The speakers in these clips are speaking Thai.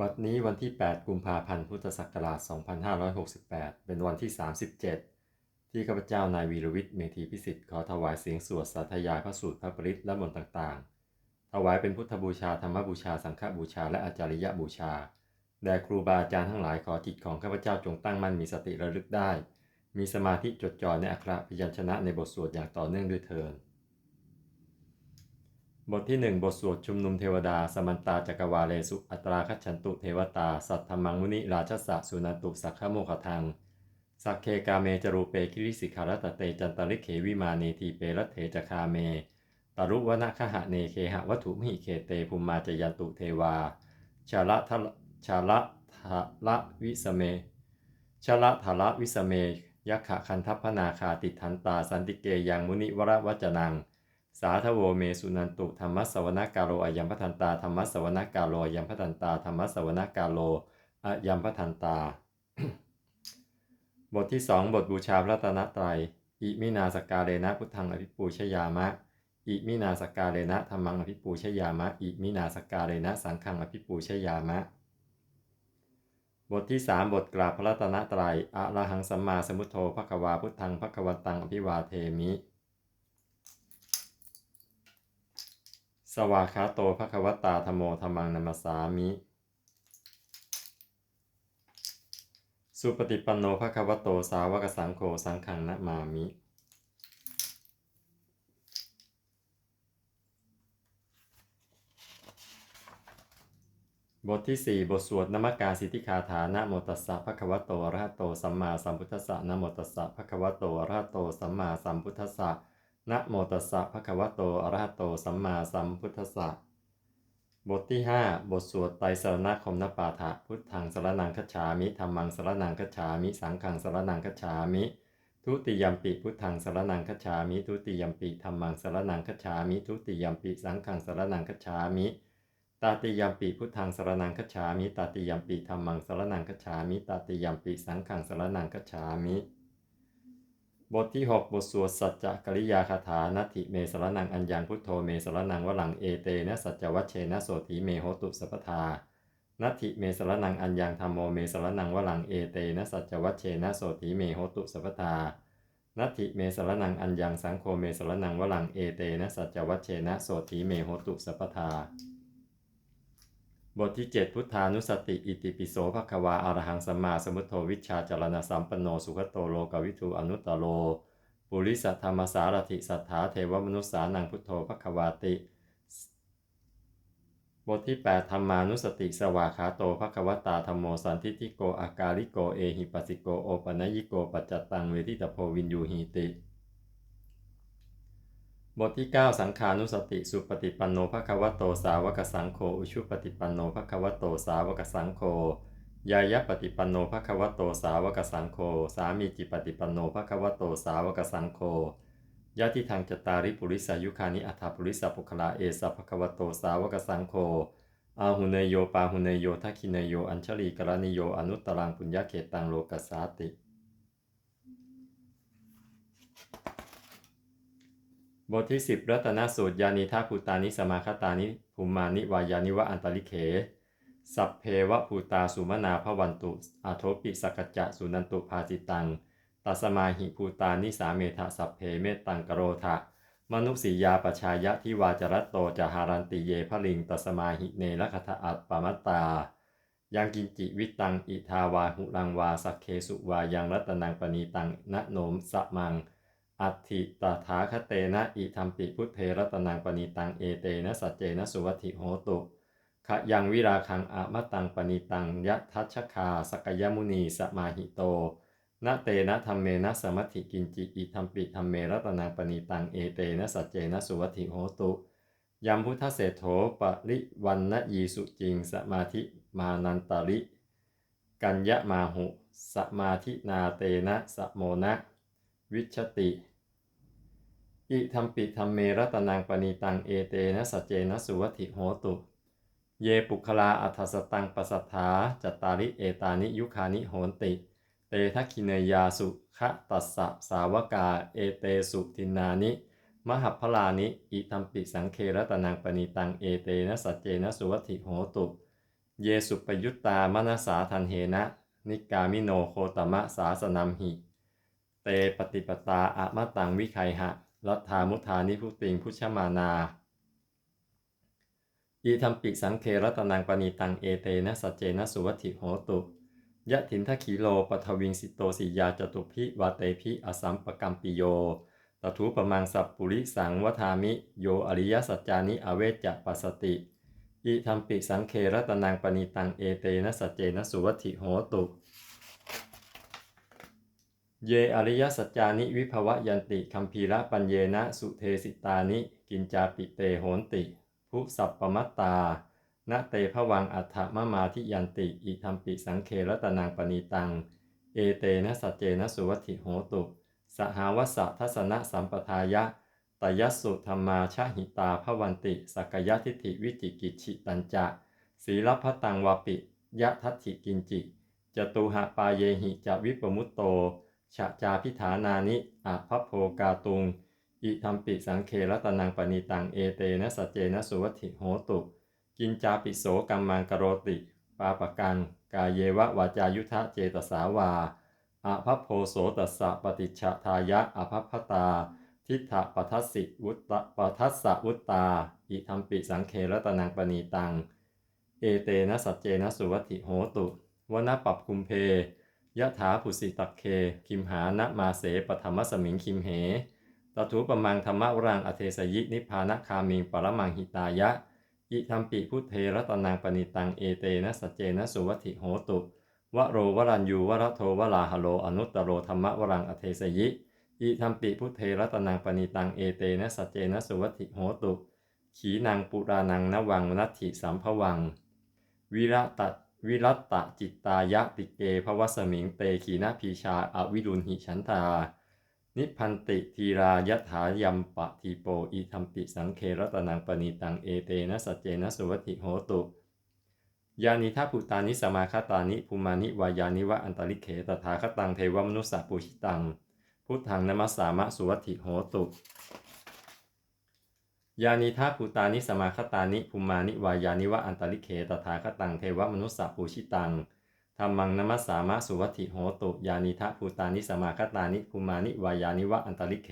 บัดนี้วันที่ 8 กุมภาพันธ์ พุทธศักราช 2568 เป็นวันที่ 37 ที่ข้าพเจ้านายวีรวิทย์เมธีพิสิทธิ์ขอถวายเสียงสวดสาธยายพระสูตรพระปริตและมนต์ต่างๆ ถวายเป็นพุทธบูชาธรรมบูชาสังฆบูชาและอาจาริยบูชา แด่ครูบาอาจารย์ทั้งหลายขอจิตของข้าพเจ้าจงตั้งมั่นมีสติระลึกได้ มีสมาธิจดจ่อในอักขระพยัญชนะในบทสวดอย่างต่อเนื่องด้วยเทิน บทที่ 1 บทสวดชุมนุมเทวดา สมันตาจักรวาเลสุ อัตราคัจฉันตุเทวตา สัทธมังมุนิราชสะสุนันตุสักขโมขทัง สักเคกาเมจรูเปคิริสิขารตเตจันตริเขวิมาเนทีเปรัตเถจคาเม ตรุวนะคหะเนเคหะวัตถุมิเคเตภูมิมาจยันตุเทวา ชาละทะชาละทะละวิสเม ชาละทะละวิสเมยักขะคันทัพพนาคาติทันตาสันติเกยังมุนิวรวัจนัง สาธโวเมสุนันตุธรรมสวนกาโลอยัมพัทันตาธรรมสวนกาโลอยัมพัทันตาธรรมสวนกาโลอยัมพัทันตา บทที่สองบทบูชาพระตนตรอิมินาสกาเลนะพุทธังอภิปูชยามะ อิมินาสกาเลนะธรรมังอภิปูชยามะ อิมินาสกาเลนะสังฆังอภิปูชยามะ บทที่สามบทกราบพระรัตนตรอะระหังสัมมาสมุทโธภควาพุทธังภควันตังอภิวาเทมิ สวากาโตภควตาธรมโมธรรมังนัมสสามิ สุปฏิปันโนภควโตสาวกสังโฆสังฆังนะมามิ บทที่ 4 บทสวดนมกการสิทธิคาถานะโมตัสสะภะควโตอระหะโตสัมมาสัมพุทธัสสะนะโมตัสสะภะควโตอระหะโตสัมมาสัมพุทธัสสะ นะโมตัสสะภะคะวะโต อะระหะโต สัมมาสัมพุทธัสสะ บทที่ 5 บทสวดไตรสรณคมนปาฐะพุทธังสรนังคัจฉามิธรรมังสรนังคัจฉามิ สังฆังสรนังคัจฉามิ ทุติยมปิพุทธังสรนังคัจฉามิ ทุติยมปิธรรมังสรนังคัจฉามิ ทุติยมปิสังฆังสรนังคัจฉามิตาติยมปิพุทธังสรนังคัจฉามิตาติยมปิธรรมังสรนังคัจฉามิตาติยมปิสังฆังสรนังคัจฉามิ บทที่ 6 บทสวดสัจจกริยาคาถานัตถิเมสรนังอัญญังพุทโธเมสรนังวลังเอเตนะสัจจวัชเชนะโสถีเมโหตุสัพพทานัตถิเมสรนังอัญญังธรรมโมเมสรนังวลังเอเตนะสัจจวัชเชนะโสถีเมโหตุสัพพทานัตถิเมสรนังอัญญังสังโฆเมสรนังวลังเอเตนะสัจจวัชเชนะโสถีเมโหตุสัพพทา บทที่ 7 พุทธานุสติ อิติปิโสภควาอารหังสัมมาสมุทโธวิชาจารณสัมปันโนสุขโตโลกวิทูอนุตตโล ปุริสัทธรรมสารถิสัทธาเทวมนุษสานังพุทโธภควาติ บทที่ 8 ธรรมานุสติ สวาขาโตภควตาธรรมโมสันทิติโกอากาลิโกเอหิปัสสิโกโอปนยิโกปัจจตังเวทิตโพวินยูหีติ บทที่ 9 สังขานุสติสุปฏิปันโนภควโตสาวกสังโฆอุชุปฏิปันโนภควโตสาวกสังโฆยายะปฏิปันโนภควโตสาวกสังโฆสามีจิปฏิปันโนภควโตสาวกสังโฆยะทิทางจตาริปุริสายุคานิอัฏฐปุริสปุคลาเอสะภควโตสาวกสังโฆอาหุเนโยปาหุเนโยทักขิเนโยอัญชลีกรณิโยอนุตตรังปุญญาเขตังโลกัสสาติ บทที่ 10 รัตนสูตรยานิทาภูตานิสมาคตานิภูมานิวายานิวะอันตริเข สัพเพวะภูตาสุมนาภวันตุอาโทปิสกจจะสุนันตุภาจิตัง ตัสมาหิภูตานิสาเมทะสัพเพเมตังกโรทะมนุสียาปชายะทิวาจรัตโตจหารันติเยพลิงตัสมาหิเนรคทะอัปปมัตตา ยังกินจิวิตังอิทาวาหุรังวาสักเคสุวายังรัตนังปณีตังนะโนมสะมัง อัติตถาคเตนะอิธรรมปิพุทเทรัตนังปณีตังเอเตนะสัจเจนะสุวัติโหตุขยังวิราคังอะมตังปณีตังยะทัชคาสกยมุนีสมาหิโตนะเตนะธรรมเมนะสมัติกินจิอิธรรมปิธรรมเมรัตนังปณีตังเอเตนะสัจเจนะสุวัติโหตุยัมพุทธเศรษโธปริวันนะยีสุจิง สมาธิมานันตริ กัญญมาหุ สมาธินาเตนะสโมนะ วิชติ อิธรรมปิธรรมเมรัตนังปณีตังเอเตนะสัจเจนะสุวัติโหตุ เยปุคลาอัฏฐสตังปสัทธาจัตตาริเอตานิยุคานิโหนติ เตทักขิเนยาสุขะตัสสะสาวกาเอเตสุทินานิ มหัพลานิ อิธรรมปิสังเครัตนังปณีตังเอเตนะสัจเจนะสุวัติโหตุ เยสุปยุตตามนสาทันเหนะนิกามิโนโคตมะสาสนัมหิ เตปฏิปตาอะมะตังวิไคหะ รัฐามุทานิพุติงพุชมานาอีธรรมปิสังเครัตนังปณีตังเอเตนะสัจเจนะสุวัติโหตุยะถินทขีโลปทวิงสิโตสิยาจตุพิวาเตพิอสัมปกัมปิโยตถุปมังสัพปุริสังวทามิ โยอริยสัจจานิอเวจจะปัสติอิธรรมปิสังเครัตนังปณีตังเอเตนะสัจเจนะสุวัติโหตุ เยอริยสัจจานิวิภวยันติคัมภีระปัญเยนะสุเทสิตานิ กินจาปิเตโหนติ ภุสัพปมัตตาณเตภวังอัฏฐมะมาทิยันติ อิธรรมปิสังเครัตนังปณีตัง เอเตนะสัจเจนะสุวัติโหตุ สหาวสะทัสนะสัมปทายะตยัสสุธรรมาชหิตาภวันติ สักยะทิฏฐิวิจิกิจฉิตัญจะศีลพตังวาปิ ยะทัตถิกินจิ จตุหะปาเยหิจะวิปมุตโต ฉะจาพิฐานานิอะพัพโพกาตุง อิธรรมปิสังเครัตนังปณีตังเอเตนะสัจเจนะสุวัติโหตุ กินจาปิโสกัมมังกโรติ ปาปกัง กายเยวะวาจายุทธเจตสาวาอะพัพโพโสตัสสะปฏิชฌทายะอภัพตา ทิฏฐปัทัสสิวุตตะปัทัสสะวุตตา อิธรรมปิสังเครัตนังปณีตัง เอเตนะสัจเจนะสุวัติโหตุวนาปับคุมเพ ยะถาภุสิตักเค คิมหานะมาเสปธรรมสมิงคิมเหตถุปมังธรรมวรังอเทสยินิพานะคามิงปรมังหิตายะ อิธรรมปิพุทเทรตนังปณิตังเอเตนะสัจเจนะสุวัติโหตุ วโรวรัญยูวรโทวราหโลอนุตตโรธรรมวรังอเทสยิ อิธรรมปิพุทเทรตนังปณิตังเอเตนะสัจเจนะสุวัติโหตุ ขีนังปุรานังนวังนัตถิสัมภวัง วิระตะ วิรัตตจิตตายะติเกภวสมิงเตขีนาพีชาอวิรุณหิฉันทา นิพันติทีรายถายัมปะทีโปอีธรรมปิสังเครัตนังปณีตังเอเตนะสัจเจนะสุวัติโหตุยานิทัพพุตานิสมาคตานิภูมานิวายานิวะอันตริเขตถาคตังเทวมนุสสะปุชิตัง พุทธังนมัสสามะสุวัติโหตุ ยานิทัพพุตานิสมาคตานิภูมานิวายานิวะอันตริเขตถาคตังเทวมนุสสะปุชิตังธรรมังนมัสสามะสุวัติโหตุยานิทะภูตานิสมาคตานิภูมานิวายานิวะอันตริเข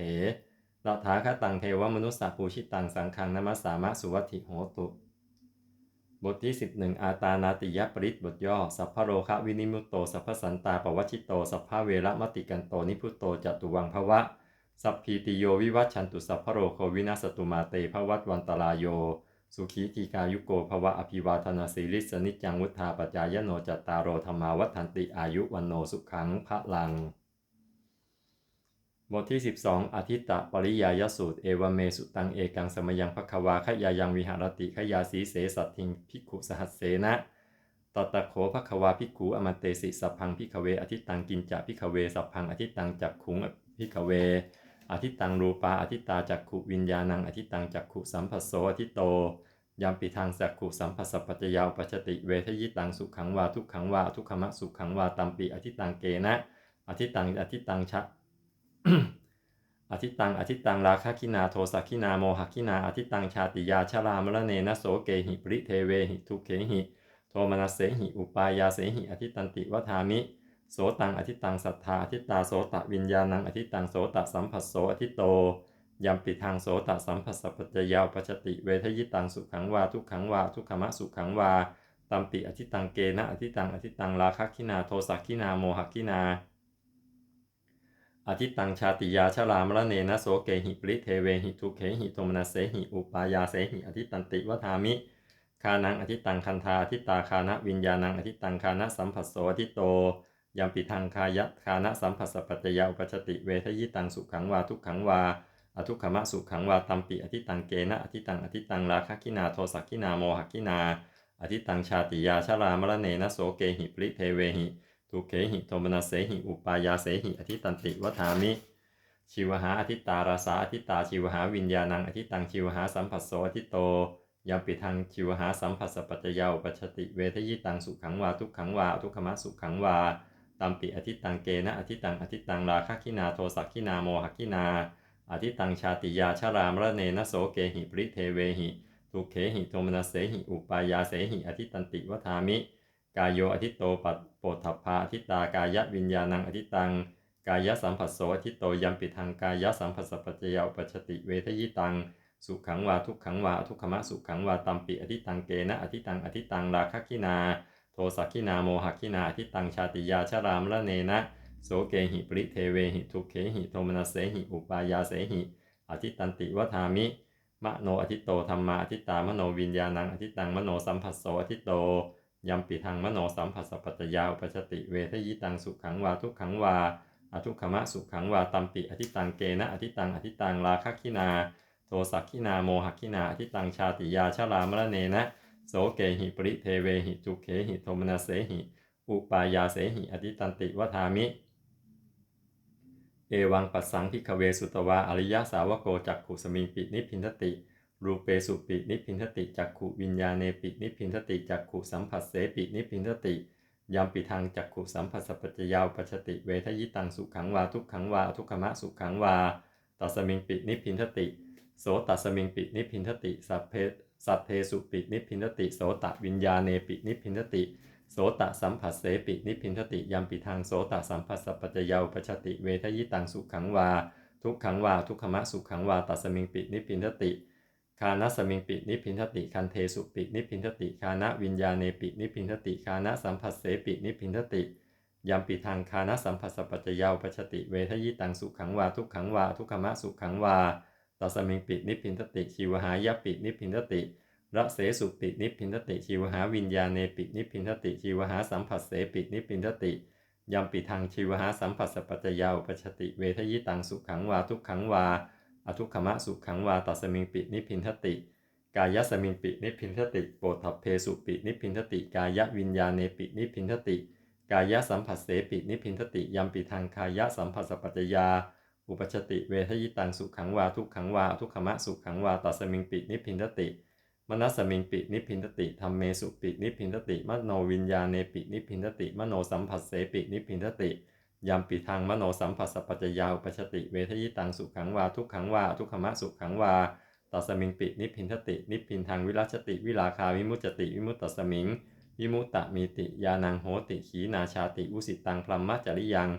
ตถาคตังเทวมนุสสะปูชิตังสังฆังนมัสสามะสุวัติโหตุ บทที่ 11 อาตานาติยปริตบทย่อ สัพพโรคะวินิมุตโต สัพพสันตาปวัชิโต สัพพเวระมติกันโตนิพุตโตจตุวังภวะ สัพพีติโยวิวัชชันตุสัพพโรโควินาสตุมาเตภวัตวันตรายโย สุขีทีกายุโกภวะอภิวาทนาสีลิสนิจังวุธาปจายโนจัตตารโรธรรมาวัฏันติอายุวันโนสุขังพระลัง บทที่ 12อาทิตตปริยายสูตร เอวเมสุตังเอกังสมยังภควาขยายังวิหารติขยาสีเสสัตทิงพิกุสหัสเสนะตตะโขภควาพิกขุอมเตสิสัพพังพิกเวอทิตังกินจะพิกเวสัพพังอทิตังจักขุงพิกเว อทิตังรูปาอทิตาจักขุวิญญาณังอทิตังจักขุสัมผัสโสอทิโตยามปิทางจักขุสัมผัสสะปัจจยาอุปชติเวทยิตังสุขังวาทุกขังวาทุกขมะสุขังวาตัมปีอทิตังเกนะอทิตังอทิตังชะอทิตังอทิตังราคะคินาโทสักคินาโมหคินาอทิตังชาติยาชรามรเนนะโสเกหิปริเทเวหิทุเขหิโทมนัสเสหิอุปายาเสหิอทิตันติวทามิ โสตังอทิตังสัทธาอทิตาโสตะวิญญาณังอทิตังโสตสัมผัสโสอทิโตยัมปิทางโสตสัมผัสสะปัจจยาวปัจจติเวทยิตังสุขังวาทุกขังวาทุกขมะสุขังวาตัมปิอธิตังเกนะอธิตังอธิตังราคะคินาโทสักคินาโมหคินา อธิตังชาติยาชรามระเนนะโสเกหิปริเทเวหิทุเขหิโทมนัสเสหิอุปายาเสหิอธิตันติวทามิคานังอธิตังคันธาอธิตาคานะวิญญาณังอธิตังคานะสัมผัสโสอธิโต ยัมปิทางคายะคานะสัมผัสสปัจจยาอุปชติเวทยิตังสุขังวาทุกขังวาอทุกขมะสุขังวาตัมปิอธิตังเกนะอธิตังอธิตังราคะคินาโทสักคินาโมหคินา อธิตังชาติยาชรามรเนนะโสเกหิปริเทเวหิทุเขหิโทมนัสเสหิอุปายาเสหิอธิตันติวทามิชิวหาอธิตาราสาอธิตาชิวหาวิญญาณังอธิตังชิวหาสัมผัสโสอธิโตยัมปิทังชิวหาสัมผัสสปัจจยาอุปัชติเวทยิตังสุขังวาทุกขังวาอทุกขมะสุขังวา ตัมปิอธิตังเกนะอธิตังอธิตังราคะคินาโทสักคินาโมหคินา อธิตังชาติยาชารามระเนนะโสเกหิปริเทเวหิทุเขหิโทมนัสเสหิอุปายาเสหิอธิตันติวทามิ กายโยอธิโตปัตโปถัพพาอธิตากายะวิญญาณังอธิตัง กายะสัมผัสโสอธิโตยัมปิทังกายะสัมผัสสปปัจจยาอุปชติเวทยิตัง สุขังวาทุกขังวาทุกขมะสุขังวาตัมปิอธิตังเกนะอธิตังอธิตังราคะคินา ทสักขินาโมหคินาอธิตังชาติยาชรามละเนนะโสเกหิปริเทเวหิทุเขหิโทมนัสเสหิอุปายาเสหิอธิตันติวทามิมโนอธิโตธรรมาอธิตามโนวิญญาณังอธิตังมโนสัมผัสโสอธิโตยัมปิทังมโนสัมผัสสปัจยาอุปชติเวทยิตังสุขังวาทุกขังวาอทุกขมะสุขังวาตัมปิอธิตังเกนะอธิตังอธิตังราคะคินา โทสักขินาโมหคินาอธิตังชาติยาชรามรเนนะ โสเกหิปริเทเวหิจุเขหิโทมนาเสหิ อุปายาเสหิอธิตันติวทามิ เอวังปัสสังพิกเวสุตวาอริยสาวโกจักขุสมิงปินิพินทติ รูเปสุปินิพินทติจักขุวิญญาเนปินิพินทติจักขุสัมผัสเสปินิพินทติยัมปิทางจักขุสัมผัสสปปัจจยาวปัจจติเวทยิตังสุขังวาทุกขังวาทุกขมะสุขังวาตัสมิงปินิพพินทติ โสตัสมิงปินิพินทติ สัพเพสัพเพสุปินิพินทติ โสตวิญญาเนปินิพินทติโสตสัมผัสเสปินิพินทติยัมปิทางโสตสัมผัสสปปัจจยาวปัจจติเวทยิตังสุขังวา ทุกขังวา ทุกขมะสุขังวาตัสมิงปินิพินทติ คานะสมิงปินิพินทติ คันเทสุปินิพินทติคานะวิญญาเนปินิพินทติคานะสัมผัสเสปินิพินทติยัมปิทางคานะสัมผัสสปปัจจยาวปัจจติเวทยิตังสุขังวา ทุกขังวา ทุกขมะสุขังวา ตัสมิงปินิพพินทติชีวหายปินิพพินทติระเสสุปินิพพินทติชีวหาวิญญาเนปินิพพินทติชีวหาสัมผัสเสปินิพพินทติยัมปิทางชีวหาสัมผัสสปัจจยาวปัจจติเวทยิตังสุขังวาทุกขังวาอทุกขมะสุขังวาตัสมิงปินิพพินทติ กายสมิงปินิพพินทติโปทัพเพสุปินิพพินทติ กายวิญญาเนปินิพพินทติ กายสัมผัสเสปินิพพินทติยัมปิทางคายสัมผัสสปัจจยา อุปชติเวทยิตังสุขังวาทุกขังวาทุกขมะสุขังวาตัสมิงปินิพินทติ มนัสมิงปินิพินทติธรรมเมสุปินิพินทติมโนวิญญาเนปินิพินทติ มโนสัมผัสเสปินิพินทติยัมปิทางมโนสัมผัสสปปัจจยาอุปชติเวทยิตังสุขังวาทุกขังวาทุกขมะสุขังวาตัสมิงปินิพินทติ นิพินทางวิรัชติวิราคาวิมุจติวิมุตตสมิงวิมุตตมีติยานังโหติขีนาชาติอุสิตังพลัมมะจริยัง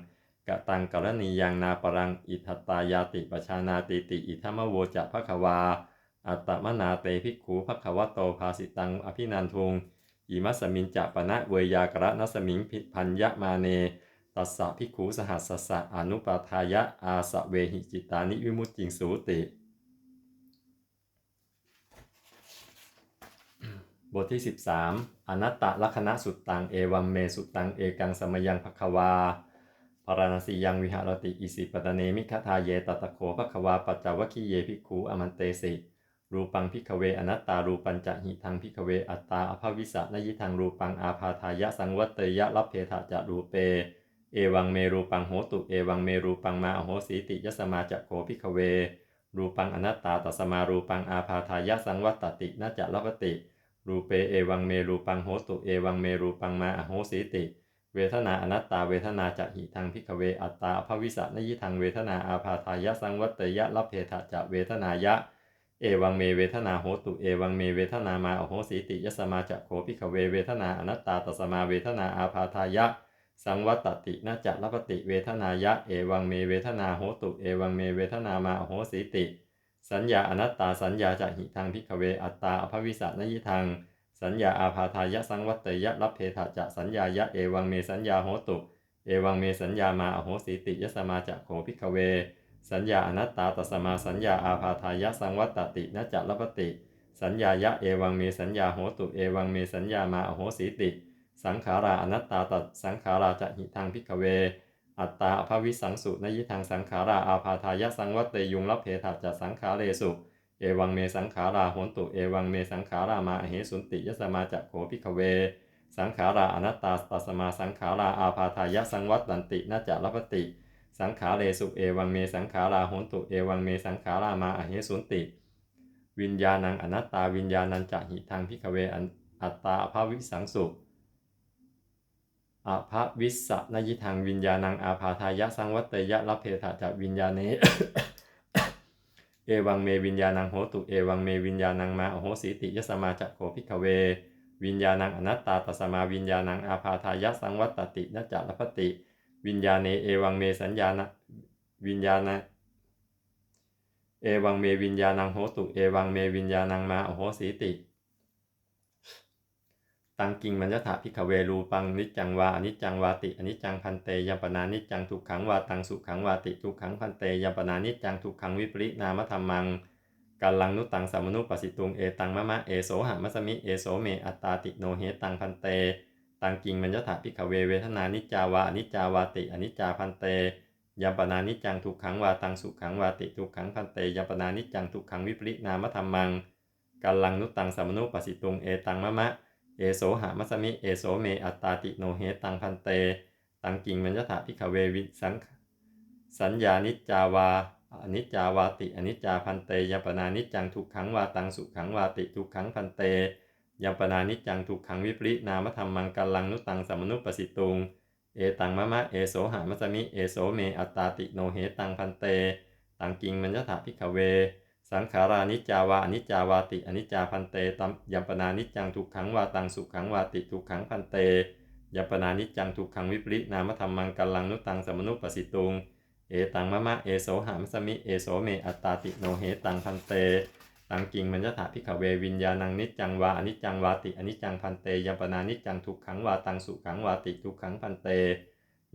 กะตังกรณียังนาปรังอิทัตตายาติปชานาติติอิทัมโวจะภควา อัตตมนาเตภิกขูภควโตภาสิตังอภินันทุงอิมัสมินจะปะนะเวยากระนัสมิงพิพัญญมาเน ตัสสะภิกขูสหัสสะอนุปาทายะอาสะเวหิจิตานิวิมุตติงสูติ บทที่ 13 อนัตตลักณะสุดตังเอวัมเมสุดตังเอกังสมยังภควา พราณสียังวิหารติอิสิปตเนมิคทาเยตตะโขภควาปัจจวคีเยภิกขูอมันเตสิรูปังพิกเวอนัตตารูปัญจะหิทังพิกเวอัตตาอภวิสะนยิทังรูปังอาพาทายะสังวัตเตยะรับเพทะจะรูเป เอวังเมรูปังโหตุเอวังเมรูปังมาอโหสีติยสมาจะโขพิกเว รูปังอนัตตาตัสมารูปังอาพาทายะสังวัตตินาจะลภติ รูเปเอวังเมรูปังโหตุเอวังเมรูปังมาอโหสีติ เวทนาอนัตตาเวทนาจะหิทังพิกเวอัตตาภวิสะนยิทังเวทนาอาพาทายะสังวัตยะรับเพทะจะเวทนายะ เอวังเมเวทนาโหตุเอวังเมเวทนามาอโหสีติยสมาจะโขพิกเวเวทนาอนัตตาตสมาเวทนาอาพาทายะ สังวัตตินาจะลปติเวทนายะ เอวังเมเวทนาโหตุเอวังเมเวทนามาอโหสีติ สัญญาอนัตตาสัญญาจะหิทังพิกเวอัตตาอภวิสะนยิทัง สัญญาอาพาทายะสังวัตยะรับเพทะจะสัญญายะเอวังเมสัญญาโหตุ เอวังเมสัญญามาอโหสีติยสมาจะโขพิกเว สัญญาอนัตตาตัสมาสัญญาอาพาทายะสังวัตตินาจะลปติ สัญญายะเอวังเมสัญญาโหตุ เอวังเมสัญญามาอโหสีติ สังขาราอนัตตาตัดสังขาราจะหิทังพิกเว อัตตาภวิสังสุนยิทังสังขาราอาพาทายะสังวัตยุงรับเพทะจะสังขาเรสุ เอวังเมสังขาราโหนตุ เอวังเมสังขารามาอเหสุนติยสมาจะโขพิกเว สังขาราอนัตตาตัสมาสังขาราอาพาทายะสังวัตตันตินาจะรับติ สังขาเรสุเอวังเมสังขาราโหนตุ เอวังเมสังขารามาอเหสุนติ วิญญาณังอนัตตาวิญญาณังจะหิทังพิกเวอัตตาอภวิสังสุอภวิสสะนยิทังวิญญาณังอาพาทายะสังวัตตยะรับเพทะจะวิญญาเน เอวังเมวิญญาณังโหตุเอวังเมวิญญาณังมาโอโหสีติยสมาจักโขพิกเว วิญญาณังอนัตตาตสมาวิญญาณังอาพาทายะสังวัตตินัจจารพติ วิญญาณเนเอวังเมสัญญาณวิญญาณเอวังเมวิญญาณังโหตุเอวังเมวิญญาณังมาโอโหสีติ ตังกิงมัญญถาพิกเวรูปังนิจังวาอนิจังวาติอนิจังพันเตยัปนานิจังทุกขังวาตังสุขังวาติทุกขังพันเตยัปนานิจังทุกขังวิปรินามธรรมังกัลลังนุตังสัมมนุปสิตุงเอตังมะมะเอโสหะมัสมิเอโสเมอัตตาติโนเหตังพันเต ตังกิงมัญญถาพิกเวเวทนานิจาวาอนิจาวาติอนิจาพันเตยัปนานิจังทุกขังวาตังสุขังวาติทุกขังพันเตยัปนานิจังทุกขังวิปรินามธรรมังกัลลังนุตังสัมมนุปสิตุงเอตังมะมะ เอโสหามัสมิ เอโสเมอัตตาติโนเหตังพันเต ตังกิงมัญญถาพิกเววิสังสัญญานิจจาวาอนิจจาวาติ อนิจจาพันเตยปนานิจจังทุกขังวาตังสุขังวาติทุกขังพันเตยปนานิจจังทุกขังวิปรินามธรรมังกัลลังนุตังสัมนุปสิตุง เอตังมะมะเอโสหามัสมิ เอโสเมอัตตาติโนเหตังพันเต ตังกิงมัญญถาพิกเว สังขารานิจจาวาอนิจจาวาติอนิจจาพันเตตัมยมปนานิจจังทุกขังวาตังสุขังวาติทุกขังพันเตยมปนานิจจังทุกขังวิปรินามธรรมังกัลลังนุตังสมนุปสิตุงเอตังมะมะเอโสหามสมิเอโสเมอัตตาติโนเหตังพันเตตังกิงมัญญถาพิกเววิญญาณังนิจจังวาอนิจจังวาติอนิจจังพันเตยมปนานิจจังทุกขังวาตังสุขังวาติทุกขังพันเต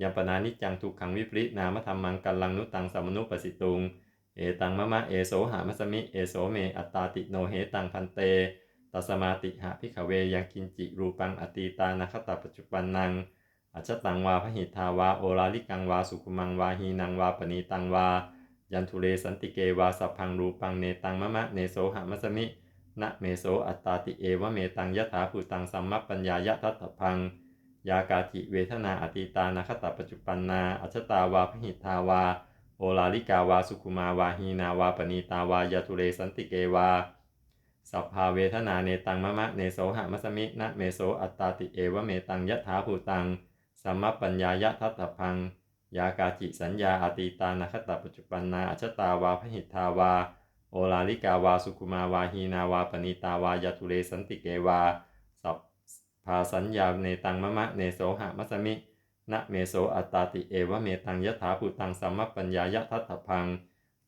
ยมปนานิจจังทุกขังวิปรินามธรรมังกัลลังนุตังสมนุปสิตุง เอตังมะมะเอโสหามัสมิ เอโสเม อัตตาติโนเหตังพันเตตัสมาติหะพิขเวยังกินจิรูปังอตีตานาคตาปัจจุปันนังอัจตังวาพหิทาวาโอลาลิกังวาสุขุมังวาหีนังวาปณีตังวา ยันทุเรสันติเกวาสัพพังรูปังเนตังมะมะเนโสหามัสมินะเมโสอัตตาติเอวะเมตังยะถาภูตังสัมมัปปัญญายะทัตถพัง ยากาติเวทนาอตีตานาคตาปัจจุปันนาอัจตาวาพหิทาวา โอลาลิกาวาสุขุมาวาหีนาวาปณีตาวายาทุเรสันติเกวา สัพพาเวทนาเนตังมะมะเนโสหะมัสมินะเมโสอัตตาติเอวะเมตังยะถาภูตังสัมมปัญญายะทัตถพัง ยากาจิสัญญาอาตีตานาคตปัจจุปันนาอัจจตาวาพหิทาวา โอลาลิกาวาสุขุมาวาหีนาวาปณีตาวายาทุเรสันติเกวา สัพพาสัญญาเนตังมะมะเนโสหะมัสมิ นะเมโสอัตตาติเอวะเมตังยถาภูตังสัมมปัญญายะทัตถพัง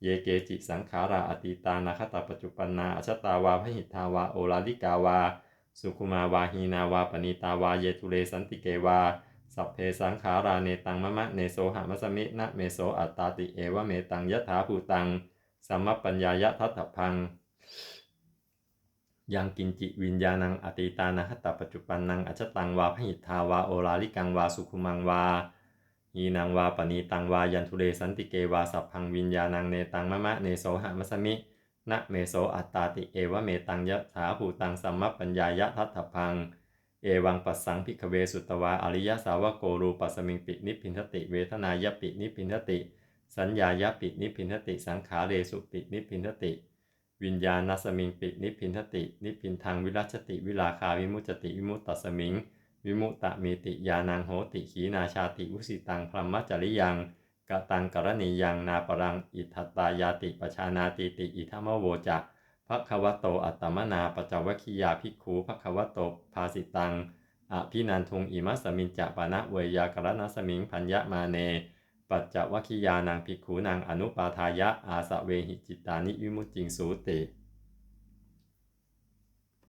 เยเกจิสังขาราอติตานาคตาปัจจุปันนาอชตาวาพหิทาวาโอลาลิกาวา สุขุมาวาหีนาวาปณีตาวาเยทุเรสันติเกวา สัพเพสังขาราเนตังมะมะเนโสหะมัสมินะเมโสอัตตาติเอวะเมตังยถาภูตังสัมมปัญญายะทัตถพัง ยังกินจิวิญญาณังอติตานาคตปัจจุปันนังอจตังวาพหิทาวาโอลาลิกังวาสุขุมังวาหีนังวาปณีตังวายันทุเรสันติเกวาสัพพังวิญญาณังเนตังมะมะเนโสหะมัสมินะเมโสอัตตาติเอวะเมตังยะถาภูตังสัมมปัญญายะทัตถพัง เอวังปัสสังพิกเวสุตวาอริยสาวโกรูปัสมิงปินิพินทติเวทนายปินิพินทติ สัญญายปินิพินทติสังขาเรสุปินิพินทติ วิญญาณสมิงปินิพินทติ นิพินทางวิรัชติวิลาคาวิมุจติวิมุตตสมิง วิมุตตะมีติยานังโหติขีนาชาติวุสิตังพรหมจริยังกะตังกรณียังนาปรังอิทัตตายาติปชานาติติอิทัมโวจักภควโตอัตตมนาปจวคคียาภิกขูภควโตภาสิตังอภินันทุงอิมัสมินจะปานะเวยากรณสมิงพัญญมาเน ปัจจวัคคียานางภิกขูนางอนุปาทายะอาสะเวหิจิตานิวิมุตติงสูติ